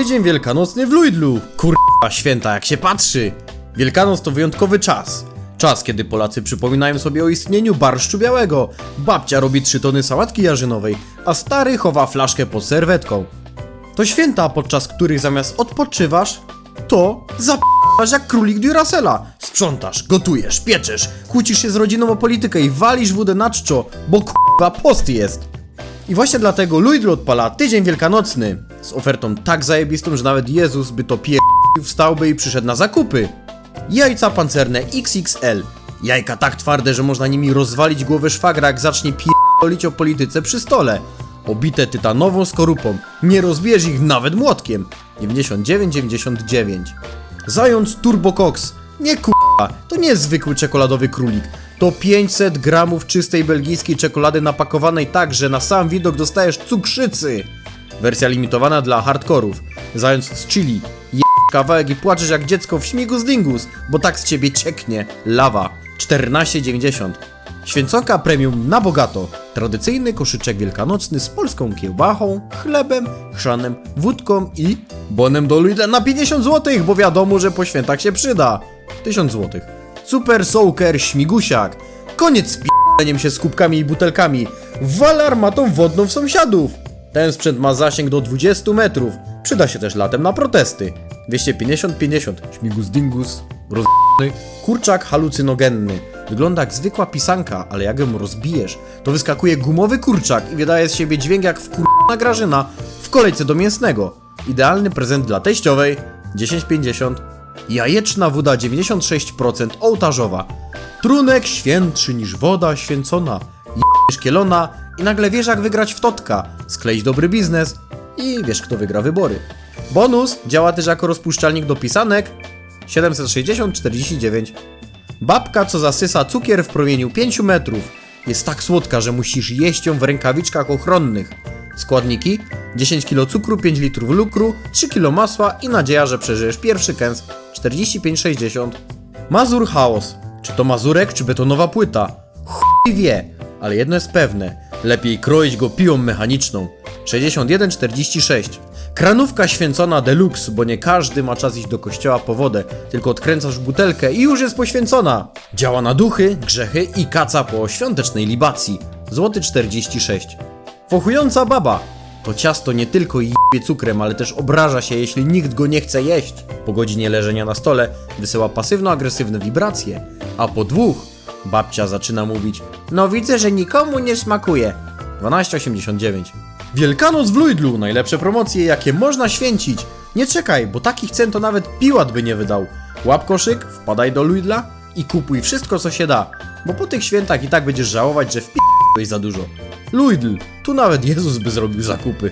tydzień wielkanocny w Luidlu. Kurwa, święta jak się patrzy. Wielkanoc to wyjątkowy czas. Czas, kiedy Polacy przypominają sobie o istnieniu barszczu białego. Babcia robi trzy tony sałatki jarzynowej, a stary chowa flaszkę pod serwetką. To święta, podczas których zamiast odpoczywasz, to zapadasz jak królik Duracella. Sprzątasz, gotujesz, pieczesz, kłócisz się z rodziną o politykę i walisz wódę na czczo, bo k***a post jest. I właśnie dlatego Luidlu odpala tydzień wielkanocny z ofertą tak zajebistą, że nawet Jezus by to pier... wstałby i przyszedł na zakupy. Jajca pancerne XXL. Jajka tak twarde, że można nimi rozwalić głowę szwagra, jak zacznie pierdolić o polityce przy stole. Obite tytanową skorupą. Nie rozbierz ich nawet młotkiem. 99,99. Zając Turbo Cox. Nie k***a, to nie jest zwykły czekoladowy królik. To 500 gramów czystej belgijskiej czekolady napakowanej tak, że na sam widok dostajesz cukrzycy. Wersja limitowana dla hardkorów. Zając z chili. Je kawałek i płaczesz jak dziecko w śmigu z dingus, bo tak z ciebie cieknie lawa. 14,90. Święconka premium na bogato. Tradycyjny koszyczek wielkanocny z polską kiełbachą, chlebem, chrzanem, wódką i bonem do Lidla na 50 zł, bo wiadomo, że po świętach się przyda. 1000 zł. Super Soaker Śmigusiak. Koniec z p***eniem się z kubkami i butelkami. Wal armatą wodną w sąsiadów. Ten sprzęt ma zasięg do 20 metrów. Przyda się też latem na protesty. 250-50. Śmigus dingus. Roz... Kurczak halucynogenny. Wygląda jak zwykła pisanka, ale jak ją rozbijesz, to wyskakuje gumowy kurczak i wydaje z siebie dźwięk jak wkurna grażyna w kolejce do mięsnego. Idealny prezent dla teściowej 10,50. Jajeczna woda 96% ołtarzowa. Trunek świętszy niż woda święcona. Jesz kielona i nagle wiesz jak wygrać w totka, skleić dobry biznes i wiesz kto wygra wybory. Bonus działa też jako rozpuszczalnik do pisanek 760-49. Babka, co zasysa cukier w promieniu 5 metrów, jest tak słodka, że musisz jeść ją w rękawiczkach ochronnych. Składniki: 10 kg cukru, 5 litrów lukru, 3 kg masła i nadzieja, że przeżyjesz pierwszy kęs 45,60. Mazur chaos. Czy to mazurek, czy betonowa płyta? Chuj wie, ale jedno jest pewne. Lepiej kroić go piłą mechaniczną. 61,46. Kranówka święcona deluxe, bo nie każdy ma czas iść do kościoła po wodę, tylko odkręcasz butelkę i już jest poświęcona. Działa na duchy, grzechy i kaca po świątecznej libacji. Złoty 46. Fochująca baba. To ciasto nie tylko jebie cukrem, ale też obraża się, jeśli nikt go nie chce jeść. Po godzinie leżenia na stole wysyła pasywno-agresywne wibracje, a po dwóch babcia zaczyna mówić No widzę, że nikomu nie smakuje. 12,89 Wielkanoc w Luidlu, najlepsze promocje jakie można święcić. Nie czekaj, bo takich cen to nawet piłat by nie wydał. Łap koszyk, wpadaj do Luidla i kupuj wszystko co się da, bo po tych świętach i tak będziesz żałować, że wpi***łeś za dużo. Luidl, tu nawet Jezus by zrobił zakupy.